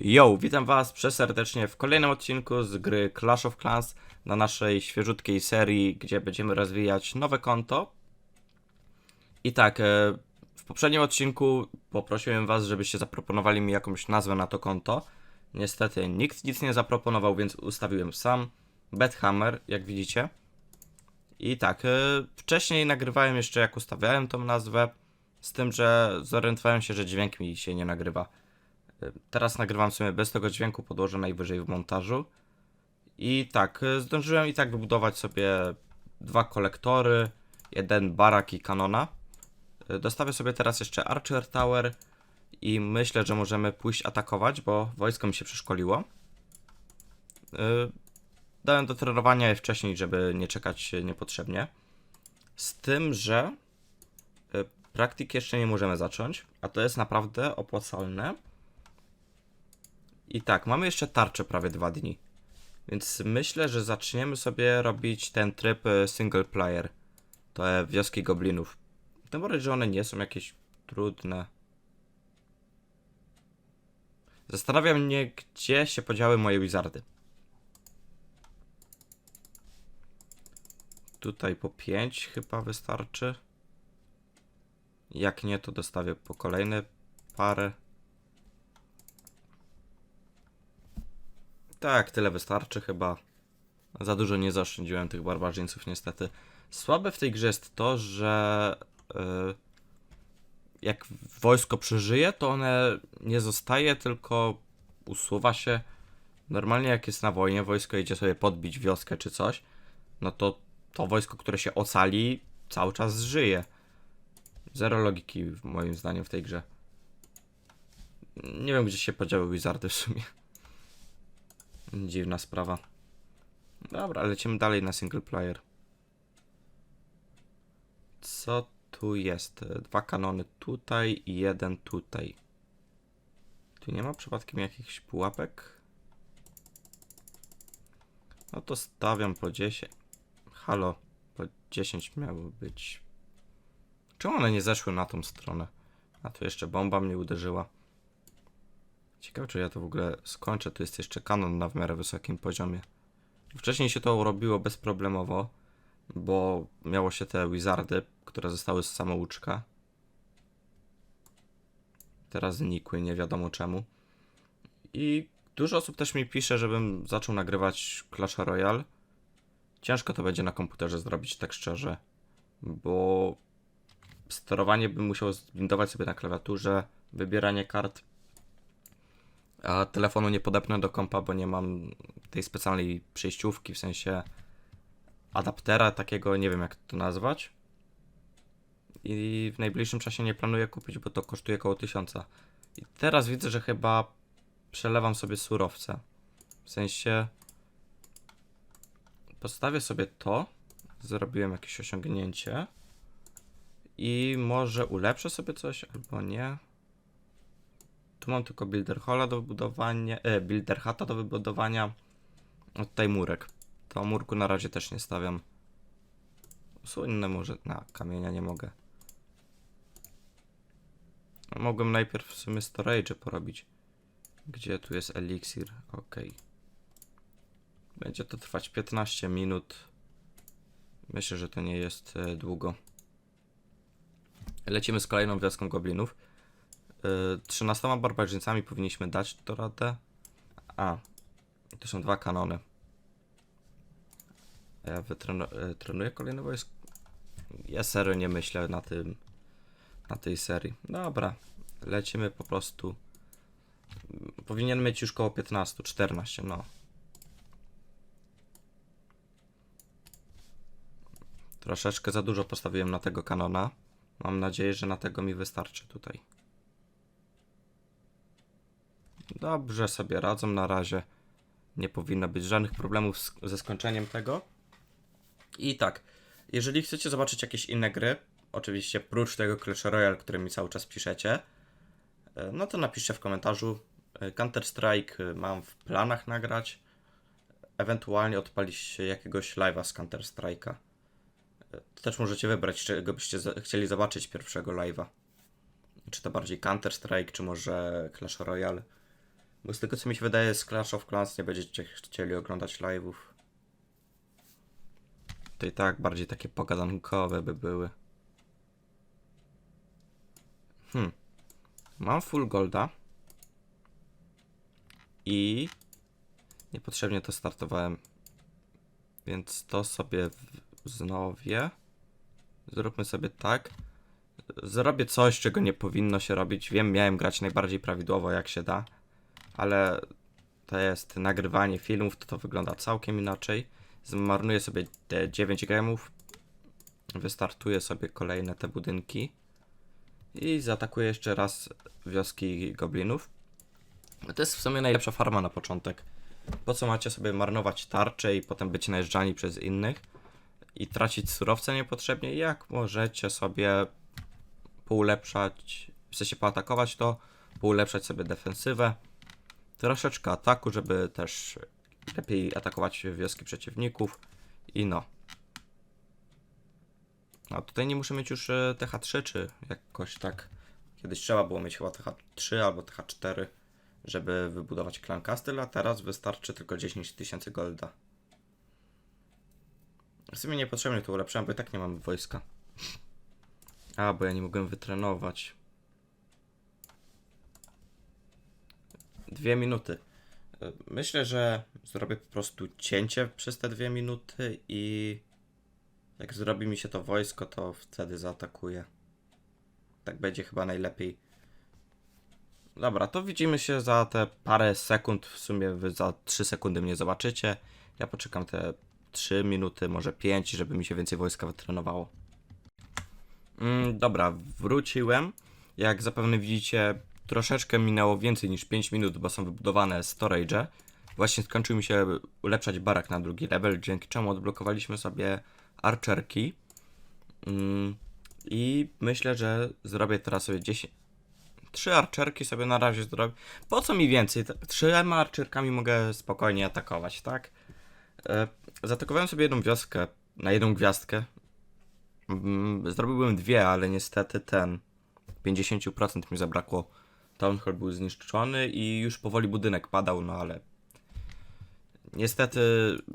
Yo, witam was przeserdecznie w kolejnym odcinku z gry Clash of Clans na naszej świeżutkiej serii, gdzie będziemy rozwijać nowe konto. I tak, e, w poprzednim odcinku poprosiłem was, żebyście zaproponowali mi jakąś nazwę na to konto. Niestety nikt nic nie zaproponował, więc ustawiłem sam Bedhammer, jak widzicie. I tak, e, wcześniej nagrywałem jeszcze jak ustawiałem tą nazwę, z tym, że zorientowałem się, że dźwięk mi się nie nagrywa. Teraz nagrywam sobie bez tego dźwięku, podłożę najwyżej w montażu. I tak, y, zdążyłem i tak wybudować sobie dwa kolektory, jeden barak i kanona. Y, Dostawię sobie teraz jeszcze Archer Tower i myślę, że możemy pójść atakować, bo wojsko mi się przeszkoliło. Y, Dałem do trenowania je wcześniej, żeby nie czekać niepotrzebnie. Z tym, że y, praktyki jeszcze nie możemy zacząć, a to jest naprawdę opłacalne. I tak, mamy jeszcze tarczę prawie dwa dni. Więc myślę, że zaczniemy sobie robić ten tryb e, single player. To e, wioski goblinów. Tym bardziej, że one nie są jakieś trudne. Zastanawia mnie, gdzie się podziały moje wizardy. Tutaj po 5 chyba wystarczy. Jak nie, to dostawię po kolejne parę. Tak, tyle wystarczy chyba. Za dużo nie zaoszczędziłem tych barbarzyńców niestety. Słabe w tej grze jest to, że yy, jak wojsko przeżyje, to one nie zostaje, tylko usuwa się. Normalnie jak jest na wojnie, wojsko idzie sobie podbić wioskę czy coś, no to to wojsko, które się ocali, cały czas żyje. Zero logiki moim zdaniem w tej grze. Nie wiem, gdzie się podziały wizardy w sumie. Dziwna sprawa. Dobra, lecimy dalej na single player. Co tu jest? Dwa kanony tutaj i jeden tutaj. Tu nie ma przypadkiem jakichś pułapek? No to stawiam po 10. Halo, po 10 miało być. Czemu one nie zeszły na tą stronę? A tu jeszcze bomba mnie uderzyła. Ciekawe, czy ja to w ogóle skończę. Tu jest jeszcze kanon na w miarę wysokim poziomie. Wcześniej się to robiło bezproblemowo, bo miało się te wizardy, które zostały z samouczka. Teraz znikły, nie wiadomo czemu. I dużo osób też mi pisze, żebym zaczął nagrywać Clash Royale. Ciężko to będzie na komputerze zrobić, tak szczerze, bo sterowanie bym musiał zbindować sobie na klawiaturze, wybieranie kart a telefonu nie podepnę do kompa, bo nie mam tej specjalnej przejściówki, w sensie adaptera takiego, nie wiem jak to nazwać. I w najbliższym czasie nie planuję kupić, bo to kosztuje około 1000. I teraz widzę, że chyba przelewam sobie surowce. W sensie postawię sobie to. Zrobiłem jakieś osiągnięcie. I może ulepszę sobie coś, albo nie. Tu mam tylko Builder Halla do wybudowania, e, Builder Hata do wybudowania. A tutaj murek. To murku na razie też nie stawiam. Inne może, na kamienia nie mogę. No, Mogłem najpierw w sumie storage porobić. Gdzie tu jest eliksir? Ok. Będzie to trwać 15 minut. Myślę, że to nie jest e, długo. Lecimy z kolejną wioską goblinów. Y, 13 barbarzyńcami powinniśmy dać to radę. A, to są dwa kanony. Ja wytrenu- y, trenuję kolejne wojsko. Ja serio nie myślę na tym, na tej serii. Dobra, lecimy po prostu. Powinien mieć już koło 15, 14, no. Troszeczkę za dużo postawiłem na tego kanona. Mam nadzieję, że na tego mi wystarczy tutaj. Dobrze sobie radzą na razie. Nie powinno być żadnych problemów z, ze skończeniem tego. I tak, jeżeli chcecie zobaczyć jakieś inne gry, oczywiście prócz tego Clash Royale, który mi cały czas piszecie, e, no to napiszcie w komentarzu. E, Counter Strike e, mam w planach nagrać. Ewentualnie odpalić jakiegoś live'a z Counter Strike'a. Też możecie wybrać, czego byście chcieli zobaczyć pierwszego live'a. Czy to bardziej Counter Strike, czy może Clash Royale. Bo z tego co mi się wydaje z Clash of Clans nie będziecie chcieli oglądać live'ów. To i tak bardziej takie pogadankowe by były. Hmm. Mam full golda. I niepotrzebnie to startowałem. Więc to sobie wznowię. Zróbmy sobie tak. Zrobię coś, czego nie powinno się robić. Wiem, miałem grać najbardziej prawidłowo jak się da, ale to jest nagrywanie filmów, to to wygląda całkiem inaczej. Zmarnuję sobie te 9 gemów. Wystartuję sobie kolejne te budynki. I zaatakuję jeszcze raz wioski goblinów. To jest w sumie najlepsza farma na początek. Po co macie sobie marnować tarcze i potem być najeżdżani przez innych i tracić surowce niepotrzebnie? Jak możecie sobie poulepszać, w sensie poatakować to, poulepszać sobie defensywę, troszeczkę ataku, żeby też lepiej atakować wioski przeciwników i no. A tutaj nie muszę mieć już e, TH3 czy jakoś tak. Kiedyś trzeba było mieć chyba TH3 albo TH4, żeby wybudować Clan Castle, a teraz wystarczy tylko 10 tysięcy golda. W sumie niepotrzebnie to ulepszałem, bo i tak nie mam wojska. A, bo ja nie mogłem wytrenować. Dwie minuty. Myślę, że zrobię po prostu cięcie przez te dwie minuty i jak zrobi mi się to wojsko, to wtedy zaatakuję. Tak będzie chyba najlepiej. Dobra, to widzimy się za te parę sekund. W sumie wy za 3 sekundy mnie zobaczycie. Ja poczekam te 3 minuty, może 5, żeby mi się więcej wojska wytrenowało. Mm, dobra, wróciłem. Jak zapewne widzicie, troszeczkę minęło więcej niż 5 minut, bo są wybudowane storage. Właśnie skończył mi się ulepszać barak na drugi level, dzięki czemu odblokowaliśmy sobie archerki. Mm, I myślę, że zrobię teraz sobie 10. Trzy archerki sobie na razie zrobię. Po co mi więcej? Trzema archerkami mogę spokojnie atakować, tak? E, Zaatakowałem sobie jedną wioskę na jedną gwiazdkę. Mm, Zrobiłbym dwie, ale niestety ten 50% mi zabrakło. Town Hall był zniszczony i już powoli budynek padał, no ale niestety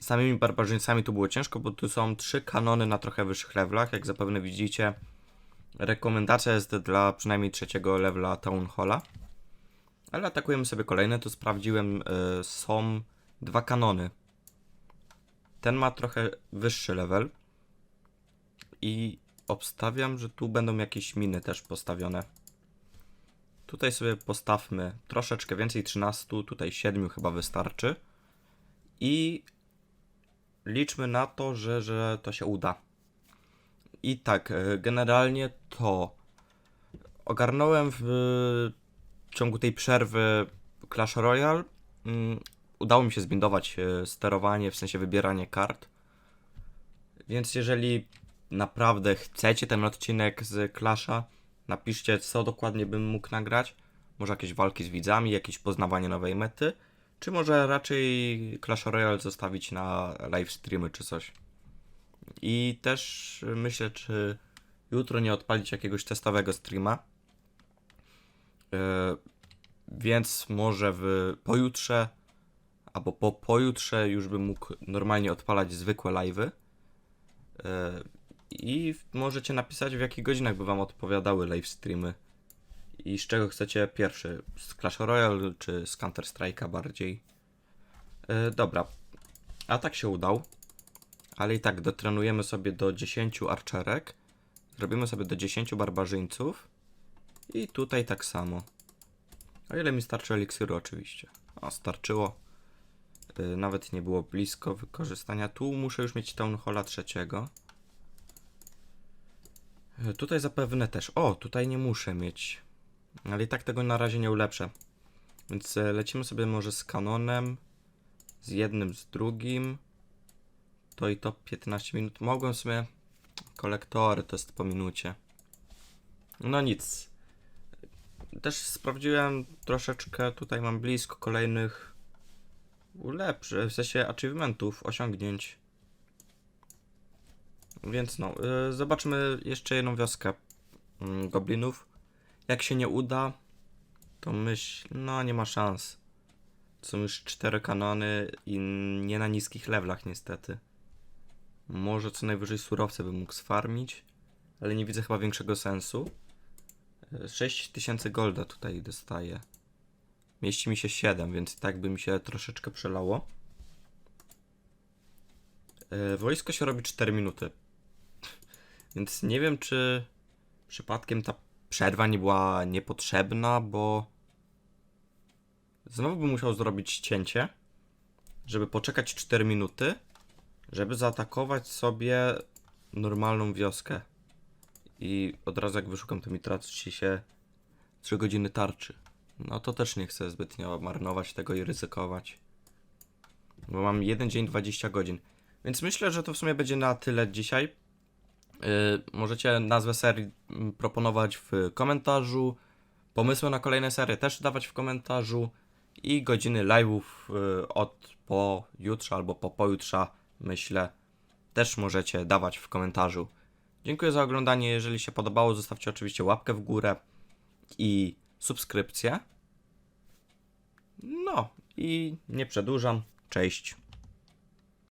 samymi barbarzyńcami tu było ciężko, bo tu są trzy kanony na trochę wyższych levelach, jak zapewne widzicie. Rekomendacja jest dla przynajmniej trzeciego levela Town Halla. Ale atakujemy sobie kolejne, tu sprawdziłem, y, są dwa kanony. Ten ma trochę wyższy level. I obstawiam, że tu będą jakieś miny też postawione. Tutaj sobie postawmy troszeczkę więcej, 13, tutaj 7 chyba wystarczy. I liczmy na to, że, że to się uda. I tak, e, generalnie to ogarnąłem w ciągu tej przerwy Clash Royale. Mm, Udało mi się zbindować e, sterowanie, w sensie wybieranie kart. Więc jeżeli naprawdę chcecie ten odcinek z Clasha, napiszcie co dokładnie bym mógł nagrać. Może jakieś walki z widzami, jakieś poznawanie nowej mety, czy może raczej Clash Royale zostawić na live streamy czy coś. I też myślę, czy jutro nie odpalić jakiegoś testowego streama. Yy, więc może w pojutrze albo po pojutrze już bym mógł normalnie odpalać zwykłe live'y. Yy, I możecie napisać w jakich godzinach by wam odpowiadały live streamy. I z czego chcecie pierwszy? Z Clash Royale czy z Counter Strike'a bardziej? Yy, dobra. Atak się udał. Ale i tak dotrenujemy sobie do 10 archerek. Zrobimy sobie do 10 barbarzyńców. I tutaj tak samo. O ile mi starczy eliksiru oczywiście. O, starczyło. Yy, nawet nie było blisko wykorzystania. Tu muszę już mieć Town Halla trzeciego. Yy, Tutaj zapewne też. O, tutaj nie muszę mieć. Ale i tak tego na razie nie ulepszę. Więc e, lecimy sobie może z kanonem. Z jednym, z drugim. To i to 15 minut. Mogłem sobie. Kolektory to jest po minucie. No nic. Też sprawdziłem troszeczkę. Tutaj mam blisko kolejnych ulepszy, w sensie achievementów, osiągnięć. Więc no, y, zobaczmy jeszcze jedną wioskę mm, goblinów. Jak się nie uda, to myśl, no nie ma szans. Są już cztery kanony i nie na niskich levelach niestety. Może co najwyżej surowce bym mógł sfarmić, ale nie widzę chyba większego sensu. 6000 golda tutaj dostaję. Mieści mi się 7, więc tak by mi się troszeczkę przelało. E, Wojsko się robi 4 minuty. Więc nie wiem, czy przypadkiem ta przerwa nie była niepotrzebna, bo znowu bym musiał zrobić cięcie, żeby poczekać 4 minuty, żeby zaatakować sobie normalną wioskę. I od razu jak wyszukam, to mi traci się 3 godziny tarczy. No to też nie chcę zbytnio marnować tego i ryzykować. Bo mam jeden dzień 20 godzin. Więc myślę, że to w sumie będzie na tyle dzisiaj. Yy, możecie nazwę serii mm, proponować w komentarzu. Pomysły na kolejne serie też dawać w komentarzu. I godziny live'ów yy, od po jutrze albo po pojutrze, myślę, też możecie dawać w komentarzu. Dziękuję za oglądanie. Jeżeli się podobało, zostawcie oczywiście łapkę w górę i subskrypcję. No i nie przedłużam. Cześć.